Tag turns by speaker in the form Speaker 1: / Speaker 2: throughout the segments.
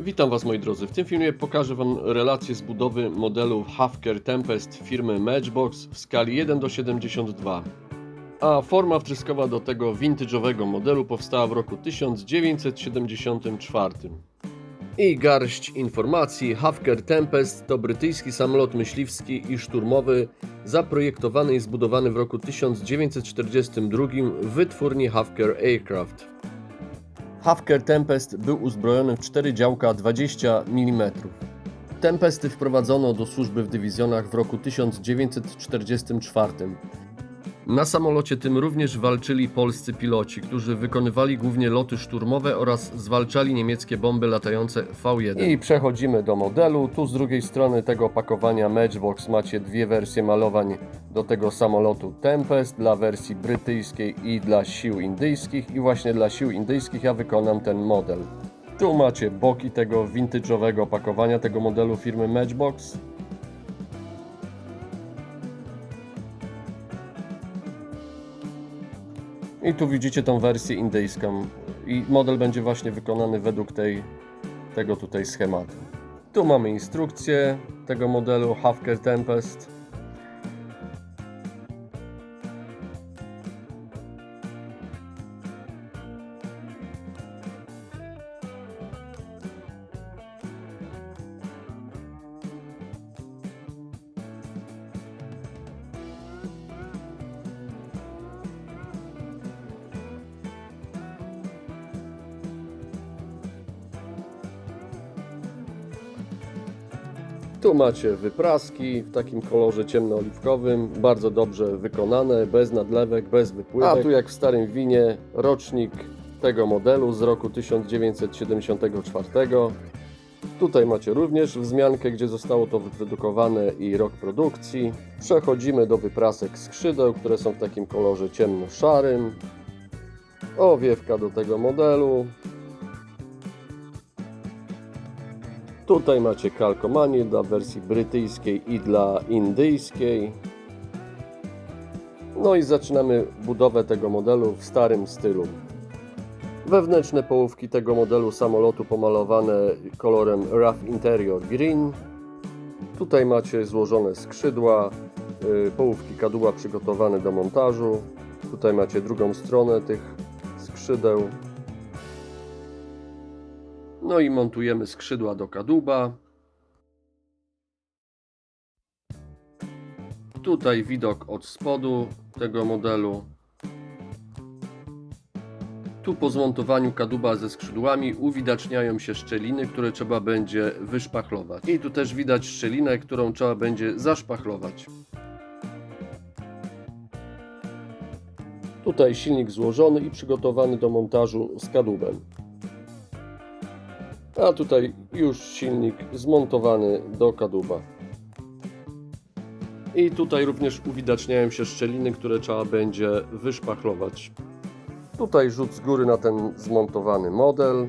Speaker 1: Witam Was moi drodzy. W tym filmie pokażę Wam relację z budowy modelu Hafker Tempest firmy Matchbox w skali 1 do 72. A forma wtryskowa do tego vintage'owego modelu powstała w roku 1974. I garść informacji. Hafker Tempest to brytyjski samolot myśliwski i szturmowy zaprojektowany i zbudowany w roku 1942 w wytwórni Hafker Aircraft. Hafker Tempest był uzbrojony w 4 działka 20 mm. Tempesty wprowadzono do służby w dywizjonach w roku 1944. Na samolocie tym również walczyli polscy piloci, którzy wykonywali głównie loty szturmowe oraz zwalczali niemieckie bomby latające V1. I przechodzimy do modelu. Tu z drugiej strony tego opakowania Matchbox macie dwie wersje malowań do tego samolotu Tempest dla wersji brytyjskiej i dla sił indyjskich i właśnie dla sił indyjskich ja wykonam ten model. Tu macie boki tego vintage'owego opakowania tego modelu firmy Matchbox. I tu widzicie tą wersję indyjską. I model będzie właśnie wykonany według tej, tego tutaj schematu. Tu mamy instrukcję tego modelu Hafker Tempest. Tu macie wypraski w takim kolorze ciemnooliwkowym, bardzo dobrze wykonane, bez nadlewek, bez wypływek. A tu jak w starym winie, rocznik tego modelu z roku 1974. Tutaj macie również wzmiankę, gdzie zostało to wyprodukowane i rok produkcji. Przechodzimy do wyprasek skrzydeł, które są w takim kolorze ciemno-szarym. Owiewka do tego modelu, Tutaj macie kalkomanię dla wersji brytyjskiej i dla indyjskiej. No i zaczynamy budowę tego modelu w starym stylu. Wewnętrzne połówki tego modelu samolotu pomalowane kolorem Rough Interior Green. Tutaj macie złożone skrzydła, y, połówki kadłuba przygotowane do montażu. Tutaj macie drugą stronę tych skrzydeł. No i montujemy skrzydła do kadłuba. Tutaj widok od spodu tego modelu. Tu po zmontowaniu kadłuba ze skrzydłami uwidaczniają się szczeliny, które trzeba będzie wyszpachlować. I tu też widać szczelinę, którą trzeba będzie zaszpachlować. Tutaj silnik złożony i przygotowany do montażu z kadłubem. A tutaj już silnik zmontowany do kadłuba. I tutaj również uwidaczniają się szczeliny, które trzeba będzie wyszpachlować. Tutaj rzut z góry na ten zmontowany model.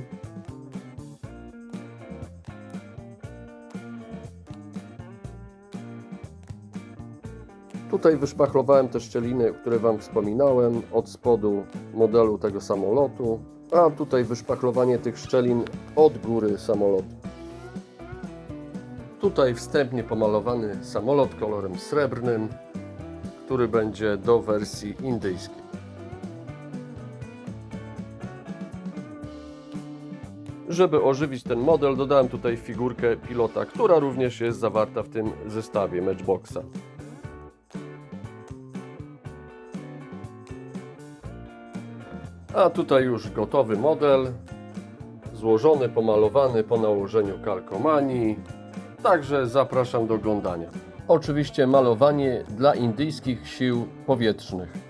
Speaker 1: Tutaj wyszpachlowałem te szczeliny, które Wam wspominałem, od spodu modelu tego samolotu. A tutaj wyszpachlowanie tych szczelin od góry samolotu. Tutaj wstępnie pomalowany samolot kolorem srebrnym, który będzie do wersji indyjskiej. Żeby ożywić ten model, dodałem tutaj figurkę pilota, która również jest zawarta w tym zestawie Matchboxa. A tutaj już gotowy model, złożony, pomalowany po nałożeniu kalkomanii. Także zapraszam do oglądania. Oczywiście malowanie dla indyjskich sił powietrznych.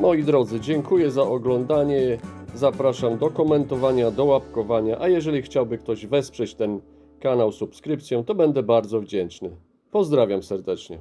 Speaker 1: Moi drodzy, dziękuję za oglądanie. Zapraszam do komentowania, do łapkowania, a jeżeli chciałby ktoś wesprzeć ten kanał subskrypcją, to będę bardzo wdzięczny. Pozdrawiam serdecznie.